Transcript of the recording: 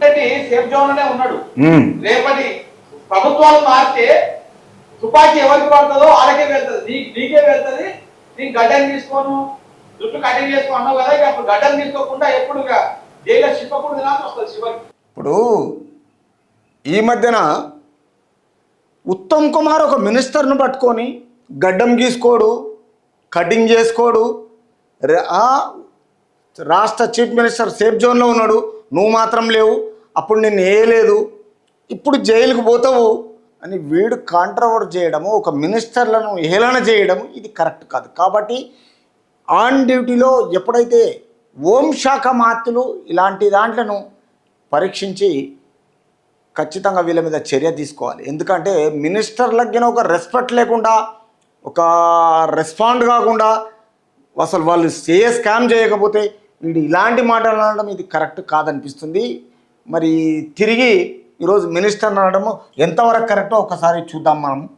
Safe జోన్లోనే ఉన్నాడు. రేపటి ప్రభుత్వాలు మారితే తుపాకీ ఎవరికి పడుతుందో వాళ్ళకే వెళ్తుంది. నీకు నీకే వెళ్తుంది. నీకు గడ్డని తీసుకోను. జుట్టు కటింగ్ చేసుకో అన్నావు కదా ఇక అప్పుడు గడ్డని తీసుకోకుండా ఎప్పుడు జైల్లో చిప్పకూడదు తినాల్సి వస్తుంది చివరికి. ఇప్పుడు ఈ మధ్యన ఉత్తమ్ కుమార్ ఒక మినిస్టర్ను పట్టుకొని గడ్డం గీసుకోడు కటింగ్ చేసుకోడు. రాష్ట్ర చీఫ్ మినిస్టర్ సేఫ్ జోన్లో ఉన్నాడు. నువ్వు మాత్రం లేవు అప్పుడు నిన్ను వేయలేదు ఇప్పుడు జైలుకు పోతావు అని వీడు కాంట్రవర్ట్ చేయడము ఒక మినిస్టర్లను హేళన చేయడము ఇది కరెక్ట్ కాదు. కాబట్టి ఆన్ డ్యూటీలో ఎప్పుడైతే ఓం శాఖ మాత్రులు ఇలాంటి దాంట్లను పరీక్షించి ఖచ్చితంగా వీళ్ళ మీద చర్య తీసుకోవాలి. ఎందుకంటే మినిస్టర్లకి ఒక రెస్పెక్ట్ లేకుండా ఒక రెస్పాండ్ కాకుండా అసలు వాళ్ళు ఏ స్కామ్ చేయకపోతే వీడు ఇలాంటి మాటలు అనడం ఇది కరెక్ట్ కాదనిపిస్తుంది. మరి తిరిగి ఈరోజు మినిస్టర్ అనడము ఎంతవరకు కరెక్టో ఒకసారి చూద్దాం మనం.